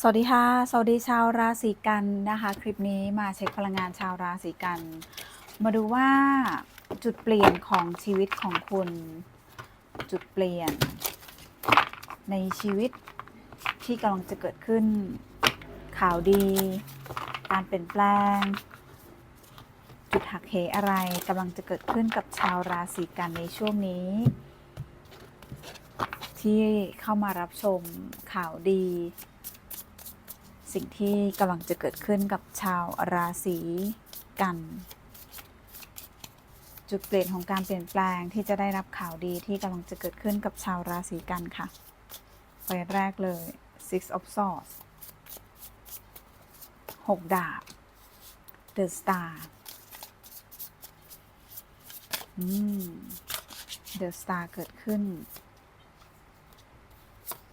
สวัสดีค่ะ สวัสดีชาวราศีกันนะคะ คลิปนี้มาเช็คพลังงานชาวราศีกัน มาดูว่าจุดเปลี่ยนของชีวิตของคุณ จุดเปลี่ยน ในชีวิตที่กำลังจะเกิดขึ้น ข่าวดี การเปลี่ยนแปลง จุดหักเหอะไรกำลังจะเกิดขึ้นกับชาวราศีกันในช่วงนี้ ที่เข้ามารับชมข่าวดี สิ่งที่กำลังจะเกิดขึ้นกับชาวราศีกัน จุดเปลี่ยนของการเปลี่ยนแปลงที่จะได้รับข่าวดีที่กำลังจะเกิดขึ้นกับชาวราศีกันค่ะไปแรกเลย six of swords หกดาบ the star อืม the star เกิดขึ้น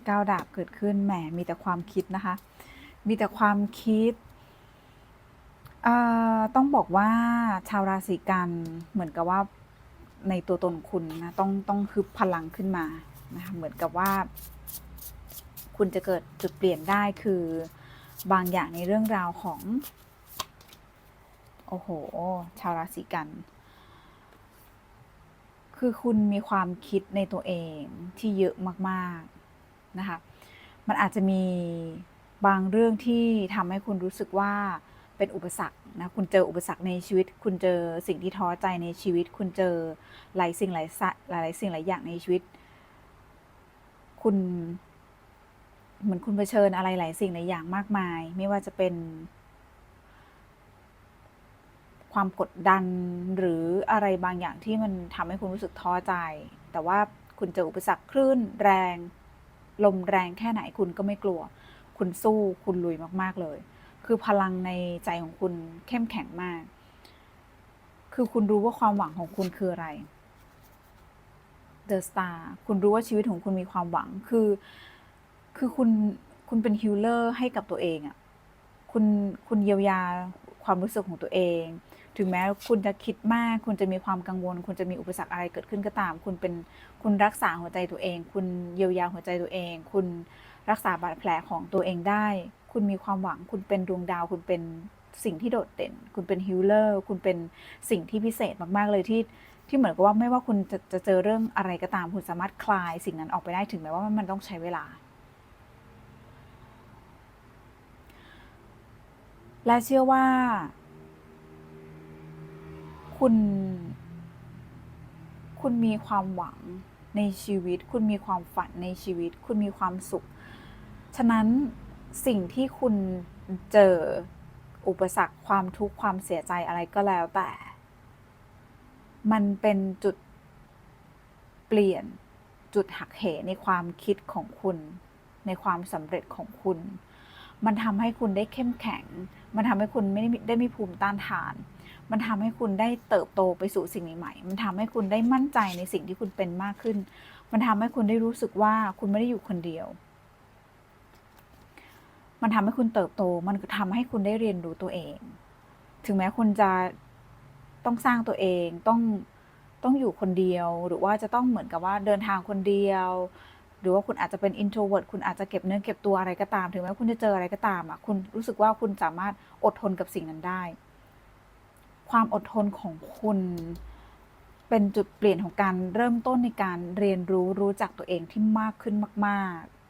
เก้าดาบเกิดขึ้นแหมมีแต่ความคิดนะคะ มีแต่ความคิดเอ่อต้องบอกว่าชาวราศีกันเหมือนกับว่าในตัวตนคุณนะต้องต้องฮึบพลังขึ้นมานะคะเหมือนกับว่า คุณจะเกิดจุดเปลี่ยนได้คือบางอย่างในเรื่องราวของ โอ้โห ชาวราศีกัน คือคุณมีความคิดในตัวเองที่เยอะมาก ๆ นะคะ มันอาจจะมี บางเรื่องที่ทำให้คุณรู้สึกว่าเป็นอุปสรรคนะคุณเจออุปสรรคในชีวิต คุณเจอสิ่งที่ท้อใจในชีวิต คุณเจอหลายสิ่งหลายสะหลายสิ่งหลายอย่างในชีวิต คุณเหมือนคุณเผชิญอะไรหลายสิ่งหลายอย่างมากมาย ไม่ว่าจะเป็น ความกดดันหรืออะไรบางอย่างที่มันทำให้คุณรู้สึกท้อใจ แต่ว่าคุณเจออุปสรรคคลื่นแรง ลมแรงแค่ไหนคุณก็ไม่กลัว คุณสู้คุณลุยมากๆเลย คือพลังในใจของคุณเข้มแข็งมาก คือคุณรู้ว่าความหวังของคุณคืออะไร The Star คุณรู้ว่าชีวิตของคุณมีความหวังคือ คือคุณคุณเป็นฮิลเลอร์ให้กับตัวเองอะ่ะคุณคุณเยียวยาความรู้สึกของตัวเอง ถึงแม้คุณจะคิดมาก คุณจะมีความกังวล คุณจะมีอุปสรรคอะไรเกิดขึ้นก็ตาม คุณเป็นคุณรักษาหัวใจตัวเอง คุณเยียวยาหัวใจตัวเอง คุณ รักษาบาดแผลของตัวเองได้ คุณมีความหวัง คุณเป็นดวงดาว คุณเป็นสิ่งที่โดดเด่น คุณเป็นฮิลเลอร์ คุณเป็นสิ่งที่พิเศษมาก ๆ เลยที่ที่เหมือนกับว่าไม่ว่าคุณจะจะเจอเรื่องอะไรก็ตาม คุณสามารถคลายสิ่งนั้นออกไปได้ถึงแม้ว่ามันต้องใช้เวลา และเชื่อว่า คุณ คุณมีความหวังในชีวิต คุณมีความฝันในชีวิต คุณมีความสุข ฉะนั้นสิ่งที่คุณเจออุปสรรคความทุกข์ความเสียใจอะไรก็แล้วแต่ มันเป็นจุดเปลี่ยนจุดหักเหในความคิดของคุณ ในความสำเร็จของคุณ มันทำให้คุณได้เข้มแข็ง มันทำให้คุณไม่ได้มีได้มีภูมิต้านทาน มันทำให้คุณได้เติบโตไปสู่สิ่งใหม่ๆมันทำให้คุณได้มั่นใจในสิ่งที่คุณเป็นมากขึ้น มันทำให้คุณได้รู้สึกว่าคุณไม่ได้อยู่คนเดียว มันทำให้คุณเติบโต มันทำให้คุณได้เรียนรู้ตัวเอง ถึงแม้คุณจะต้องสร้างตัวเองต้องต้องอยู่คนเดียว หรือว่าจะต้องเหมือนกับว่าเดินทางคนเดียว หรือว่าคุณอาจจะเป็น introvert คุณอาจจะเก็บเนื้อเก็บตัวอะไรก็ตาม ถึงแม้คุณจะเจออะไรก็ตามอะคุณรู้สึกว่าคุณสามารถอดทนกับสิ่งนั้นได้ ความอดทนของคุณเป็นจุดเปลี่ยนของการเริ่มต้นในการเรียนรู้รู้จักตัวเองที่มากขึ้นมาก ๆ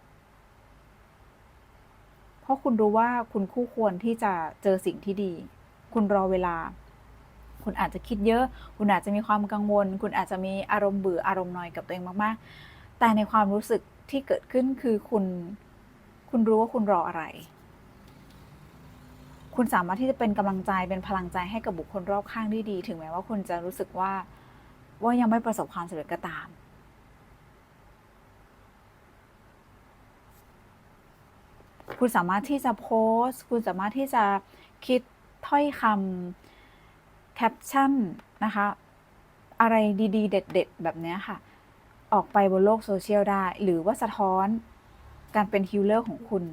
ราะคุณรู้ว่าคุณคู่ควรที่จะเจอสิ่งที่ดี คุณรอเวลา คุณอาจจะคิดเยอะ คุณอาจจะมีความกังวล คุณอาจจะมีอารมณ์เบื่ออารมณ์นอยกับตัวเองมากๆ แต่ในความรู้สึกที่เกิดขึ้นคือคุณคุณรู้ว่าคุณรออะไร คุณสามารถที่จะเป็นกำลังใจเป็นพลังใจให้กับบุคคลรอบข้างได้ดี ถึงแม้ว่าคุณจะรู้สึกว่าว่ายังไม่ประสบความสำเร็จก็ตาม คุณสามารถที่จะโพสต์ คุณสามารถที่จะคิดถ้อยคำแคปชั่นนะคะ อะไรดีๆ เด็ด ๆ แบบนี้ค่ะ ออกไปบนโลกโซเชียลได้ หรือว่าสะท้อนการเป็นฮิลเลอร์ของคุณ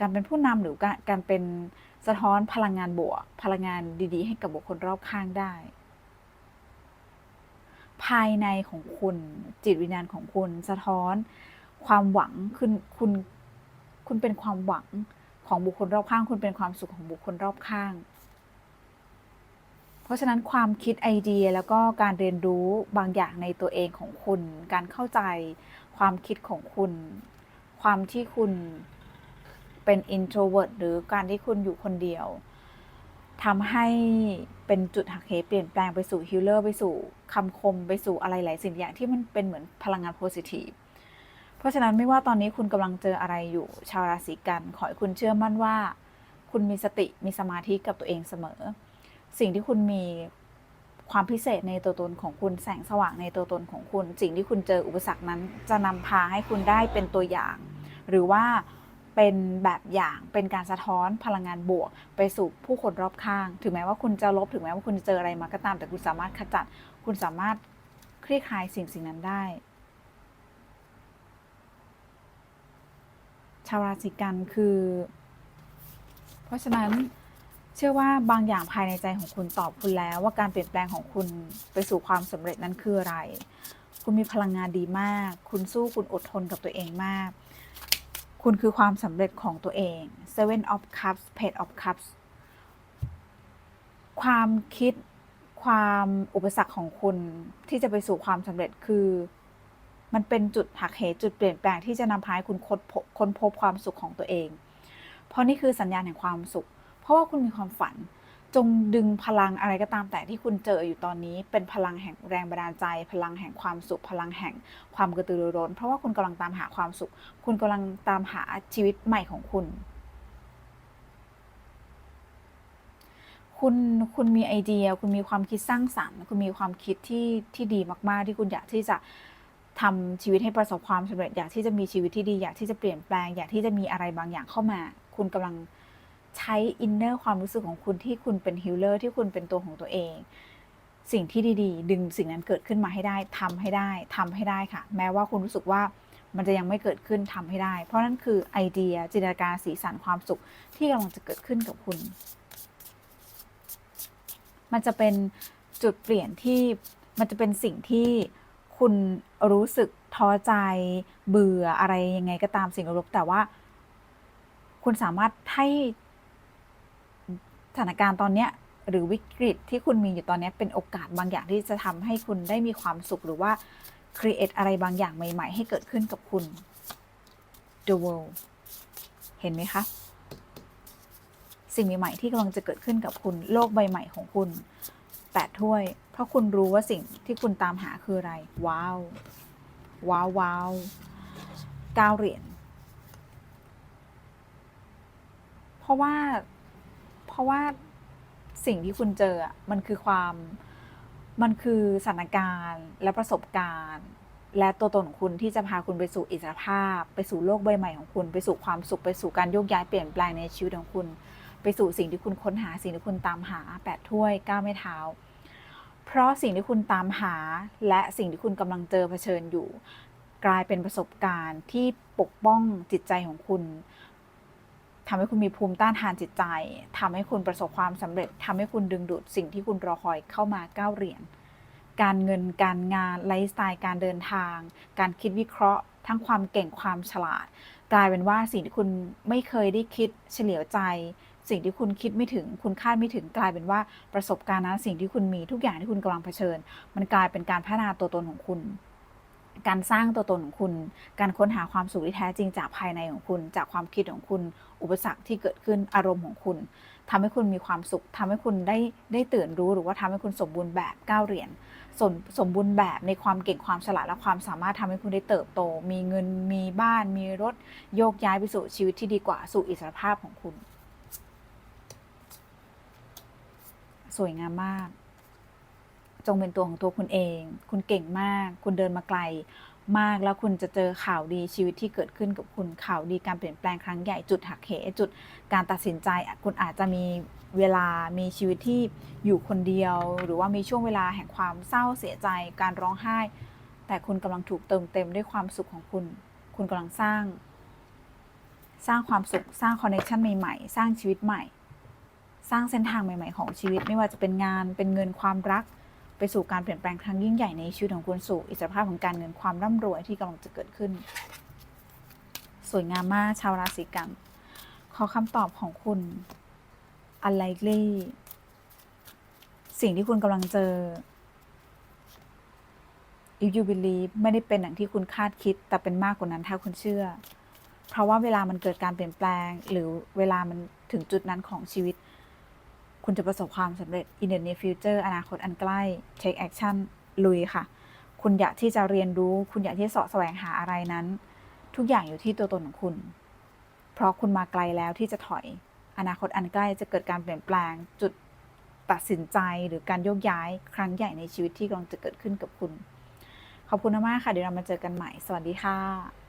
การเป็นผู้นำหรือการการเป็นสะท้อนพลังงานบวก พลังงานดีๆ ให้กับบุคคลรอบข้างได้ ภายในของคุณจิตวิญญาณของคุณสะท้อนความหวังคุณคุณ คุณเป็นความหวังของบุคคลรอบข้าง คุณเป็นความสุขของบุคคลรอบข้าง เพราะฉะนั้นความคิดไอเดียแล้วก็การเรียนรู้บางอย่างในตัวเองของคุณ การเข้าใจความคิดของคุณ ความที่คุณเป็น introvert หรือการที่คุณอยู่คนเดียวทำให้เป็นจุดหักเหเปลี่ยนแปลงไปสู่ฮิลเลอร์ไปสู่คำคมไปสู่อะไรหลายสิ่งอย่างที่มันเป็นเหมือนพลังงานโพซิทีฟ เพราะฉะนั้นไม่ว่าตอนนี้คุณกำลังเจออะไรอยู่ชาวราศีกันขอให้คุณเชื่อมั่นว่า คุณมีสติมีสมาธิกับตัวเองเสมอ สิ่งที่คุณมีความพิเศษในตัวตนของคุณแสงสว่างในตัวตนของคุณ สิ่งที่คุณเจออุปสรรคนั้น จะนำพาให้คุณได้เป็นตัวอย่าง หรือว่าเป็นแบบอย่างเป็นการสะท้อนพลังงานบวก ไปสู่ผู้คนรอบข้าง ถึงแม้ว่าคุณจะลบถึงแม้ว่าคุณจะเจออะไรมาก็ตาม แต่คุณสามารถขจัด คุณสามารถคลี่คลายสิ่งสิ่งนั้นได้ ชาวราศีกันคือ เพราะฉะนั้นเชื่อว่าบางอย่างภายในใจของคุณตอบคุณแล้ว ว่าการเปลี่ยนแปลงของคุณไปสู่ความสำเร็จนั้นคืออะไร คุณมีพลังงานดีมาก คุณสู้คุณอดทนกับตัวเองมาก คุณคือความสำเร็จของตัวเอง Seven of Cups Page of Cups ความคิดความอุปสรรคของคุณที่จะไปสู่ความสำเร็จคือ มันเป็นจุดหักเหจุดเปลี่ยนแปลงที่จะนำพาให้คุณค้นพบค้นพบความสุขของตัวเอง เพราะนี่คือสัญญาณแห่งความสุข เพราะว่าคุณมีความฝัน จงดึงพลังอะไรก็ตามแต่ที่คุณเจออยู่ตอนนี้ เป็นพลังแห่งแรงบันดาลใจ พลังแห่งความสุข พลังแห่งความกระตือรือร้น เพราะว่าคุณกำลังตามหาความสุข คุณกำลังตามหาชีวิตใหม่ของคุณคุณคุณมีไอเดีย คุณมีความคิดสร้างสรรค์ คุณมีความคิดที่ที่ดีมาก ๆ ที่คุณอยากที่จะ ทำชีวิตให้ประสบความสำเร็จอยากที่จะมีชีวิตที่ดี อยากที่จะเปลี่ยนแปลง อยากที่จะมีอะไรบางอย่างเข้ามา คุณกำลังใช้อินเนอร์ความรู้สึกของคุณที่คุณเป็นฮิลเลอร์ที่คุณเป็นตัวของตัวเอง สิ่งที่ดีๆ ดึงสิ่งนั้นเกิดขึ้นมาให้ได้ทำให้ได้ทำให้ได้ค่ะ แม้ว่าคุณรู้สึกว่ามันจะยังไม่เกิดขึ้นทำให้ได้ เพราะนั่นคือไอเดียจินตนาการสีสันความสุขที่กำลังจะเกิดขึ้นกับคุณ มันจะเป็นจุดเปลี่ยนที่มันจะเป็นสิ่งที่ คุณรู้สึกท้อใจเบื่ออะไรยังไงก็ตามสิ่งลบแต่ว่า คุณสามารถให้สถานการณ์ตอนเนี้ยหรือวิกฤตที่คุณมีอยู่ตอนนี้เป็นโอกาสบางอย่างที่จะทำให้คุณได้มีความสุขหรือว่า create อะไรบางอย่างใหม่ ๆ ให้เกิดขึ้นกับคุณ the world เห็นไหมคะ สิ่งใหม่ๆที่กำลังจะเกิดขึ้นกับคุณ โลกใบใหม่ของคุณแปดถ้วย ราะคุณรู้ว่าสิ่งที่คุณตามหาคืออะไร ว้าว ว้าวว้าวเก้าเหรียญเพราะว่า เพราะว่าสิ่งที่คุณเจอมันคือความมันคือสถานการณ์และประสบการณ์ และตัวตนของคุณที่จะพาคุณไปสู่อิสรภาพ ไปสู่โลกใบใหม่ของคุณ ไปสู่ความสุขไปสู่การโยกย้ายเปลี่ยนแปลงในชีวิตของคุณ ไปสู่สิ่งที่คุณค้นหาสิ่งที่คุณตามหาแปดถ้วยก้าวไม่เท้า เพราะสิ่งที่คุณตามหา และสิ่งที่คุณกำลังเจอเผชิญอยู่ กลายเป็นประสบการณ์ที่ปกป้องจิตใจของคุณทำให้คุณมีภูมิต้านทานจิตใจทำให้คุณประสบความสำเร็จทำให้คุณดึงดูดสิ่งที่คุณรอคอยเข้ามาก้าวเหรียญการเงินการงานไลฟ์สไตล์การเดินทาง การคิดวิเคราะห์ ทั้งความเก่งความฉลาด กลายเป็นว่าสิ่งที่คุณไม่เคยได้คิดเฉลียวใจ สิ่งที่คุณคิดไม่ถึง คุณคาดไม่ถึงกลายเป็นว่าประสบการณ์นั้นสิ่งที่คุณมีทุกอย่างที่คุณกำลังเผชิญ มันกลายเป็นการพัฒนาตัวตนของคุณ การสร้างตัวตนของคุณ การค้นหาความสุขที่แท้จริงจากภายในของคุณ จากความคิดของคุณ อุปสรรคที่เกิดขึ้นอารมณ์ของคุณทำให้คุณมีความสุขทำให้คุณได้ได้ตื่นรู้หรือว่าทำให้คุณสมบูรณ์แบบก้าวเหรียญสมสมบูรณ์แบบในความเก่งความฉลาดและความสามารถทำให้คุณได้เติบโต มีเงินมีบ้าน มีรถโยกย้ายไปสู่ชีวิตที่ดีกว่าสู่อิสรภาพของคุณ สวยงามมาก จงเป็นตัวของตัวคุณเอง คุณเก่งมาก คุณเดินมาไกล มากแล้วคุณจะเจอข่าวดีชีวิตที่เกิดขึ้นกับคุณข่าวดีการเปลี่ยนแปลงครั้งใหญ่จุดหักเหจุดการตัดสินใจ คุณอาจจะมีเวลามีชีวิตที่อยู่คนเดียว หรือว่ามีช่วงเวลาแห่งความเศร้าเสียใจการร้องไห้ แต่คุณกำลังถูกเติมเต็มด้วยความสุขของคุณ คุณกำลังสร้าง สร้างความสุขสร้างคอนเนคชันใหม่ๆ สร้างชีวิตใหม่ สร้างเส้นทางใหม่ ๆ ของชีวิต ไม่ว่าจะเป็นงานเป็นเงินความรัก ไปสู่การเปลี่ยนแปลงครั้งยิ่งใหญ่ในชีวิตของคุณสู่อิสรภาพของการเงินความร่ำรวยที่กำลังจะเกิดขึ้น สวยงามมากชาวราศีกันขอคำตอบของคุณ unlikely สิ่งที่คุณกำลังเจอ if you believe ไม่ได้เป็นอย่างที่คุณคาดคิด แต่เป็นมากกว่านั้นถ้าคุณเชื่อ เพราะว่าเวลามันเกิดการเปลี่ยนแปลง หรือเวลามันถึงจุดนั้นของชีวิต คุณจะประสบความสำเร็จ in the near future อนาคตอันใกล้ take action ลุยค่ะ คุณอยากที่จะเรียนรู้ คุณอยากที่จะเสาะแสวงหาอะไรนั้น ทุกอย่างอยู่ที่ตัวตนของคุณ เพราะคุณมาไกลแล้วที่จะถอย อนาคตอันใกล้จะเกิดการเปลี่ยนแปลง จุดตัดสินใจหรือการโยกย้ายครั้งใหญ่ในชีวิตที่กำลังจะเกิดขึ้นกับคุณ ขอบคุณมากค่ะ เดี๋ยวเรามาเจอกันใหม่ สวัสดีค่ะ